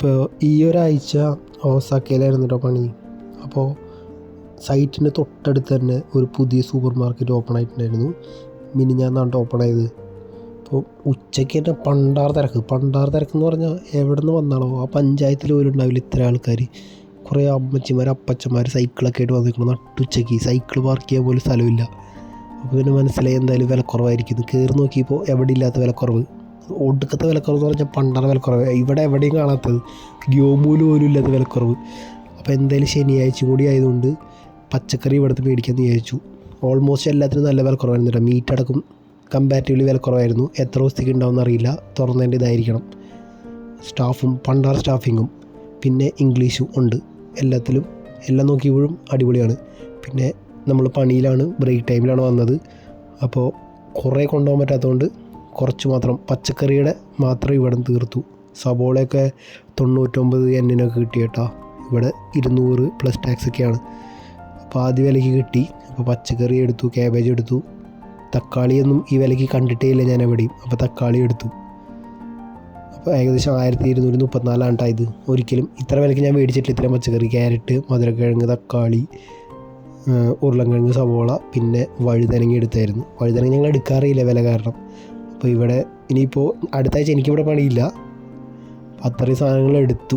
ഇപ്പോൾ ഈ ഒരാഴ്ച ഓസാക്കയിലായിരുന്നു കേട്ടോ പണി. അപ്പോൾ സൈറ്റിന് തൊട്ടടുത്ത് തന്നെ ഒരു പുതിയ സൂപ്പർ മാർക്കറ്റ് ഓപ്പൺ ആയിട്ടുണ്ടായിരുന്നു. മിനിഞ്ഞാന്നാണ് ഓപ്പൺ ആയത്. അപ്പോൾ ഉച്ചയ്ക്ക് തന്നെ പണ്ടാർ തിരക്ക്. പണ്ടാർ തിരക്ക് എന്ന് പറഞ്ഞാൽ എവിടെ നിന്ന് വന്നാണോ ആ പഞ്ചായത്തിൽ പോലും ഉണ്ടാവില്ല ഇത്ര ആൾക്കാർ കുറേ അമ്മച്ചിമാർ അപ്പച്ചന്മാർ സൈക്കിളൊക്കെ ആയിട്ട് വന്നിരിക്കണം നട്ടുച്ചയ്ക്ക് സൈക്കിൾ പാർക്ക് ചെയ്യാൻ പോലും സ്ഥലമില്ല. അപ്പോൾ പിന്നെ മനസ്സിലായി എന്തായാലും വിലക്കുറവായിരിക്കും. കയറി നോക്കിയപ്പോൾ എവിടെ ഇല്ലാത്ത വിലക്കുറവ്. ഒടുക്കത്തെ വിലക്കുറവ് എന്ന് പറഞ്ഞാൽ പണ്ടാണ് വിലക്കുറവ്. ഇവിടെ എവിടെയും കാണാത്തത് ഗ്യോമൂൽ പോലും ഇല്ലാത്ത വിലക്കുറവ്. അപ്പോൾ എന്തായാലും ശനിയാഴ്ച കൂടി ആയതുകൊണ്ട് പച്ചക്കറി ഇവിടുത്തെ മേടിക്കാമെന്ന് വിചാരിച്ചു. ഓൾമോസ്റ്റ് എല്ലാത്തിനും നല്ല വിലക്കുറവായിരുന്നു കേട്ടോ. മീറ്റ് അടക്കം കമ്പാരിറ്റീവ്ലി വിലക്കുറവായിരുന്നു. എത്ര ദിവസത്തേക്ക് ഉണ്ടാവുമെന്ന് അറിയില്ല. തുറന്നതിന്റെ ഇതായിരിക്കണം. സ്റ്റാഫും പണ്ടാർ സ്റ്റാഫിങ്ങും പിന്നെ ഇംഗ്ലീഷും ഉണ്ട്. എല്ലാത്തിലും എല്ലാം നോക്കിയപ്പോഴും അടിപൊളിയാണ്. പിന്നെ നമ്മൾ പണിയിലാണ് ബ്രേക്ക് ടൈമിലാണ് വന്നത്. അപ്പോൾ കുറേ കൊണ്ടുപോകാൻ പറ്റാത്തതുകൊണ്ട് കുറച്ച് മാത്രം പച്ചക്കറിയുടെ മാത്രം ഇവിടെ തീർത്തു. സബോളയൊക്കെ തൊണ്ണൂറ്റൊമ്പത് കിട്ടി കേട്ടോ ഇവിടെ ഇരുന്നൂറ് പ്ലസ് ടാക്സ് ഒക്കെയാണ്. അപ്പോൾ ആദ്യ വിലയ്ക്ക് കിട്ടി. അപ്പോൾ പച്ചക്കറി എടുത്തു ക്യാബേജ് എടുത്തു. തക്കാളിയൊന്നും ഈ വിലയ്ക്ക് കണ്ടിട്ടേ ഇല്ല ഞാൻ എവിടെയും. അപ്പോൾ തക്കാളി എടുത്തു. അപ്പോൾ ഏകദേശം ആയിരത്തി ഇരുന്നൂറ്റി മുപ്പത്തിനാലാണ് ഇത് ഒരിക്കലും ഇത്ര വിലയ്ക്ക് ഞാൻ മേടിച്ചിട്ടില്ല ഇത്രയും പച്ചക്കറി. ക്യാരറ്റ് മധുരക്കിഴങ്ങ് തക്കാളി ഉരുളക്കിഴങ്ങ് സവോള പിന്നെ വഴുതനങ്ങ എടുത്തായിരുന്നു. വഴുതനങ്ങ ഞങ്ങൾ എടുക്കാറില്ല വില കാരണം. അപ്പോൾ ഇവിടെ ഇനിയിപ്പോൾ അടുത്താഴ്ച എനിക്കിവിടെ പണിയില്ല. അത്രയും സാധനങ്ങൾ എടുത്തു.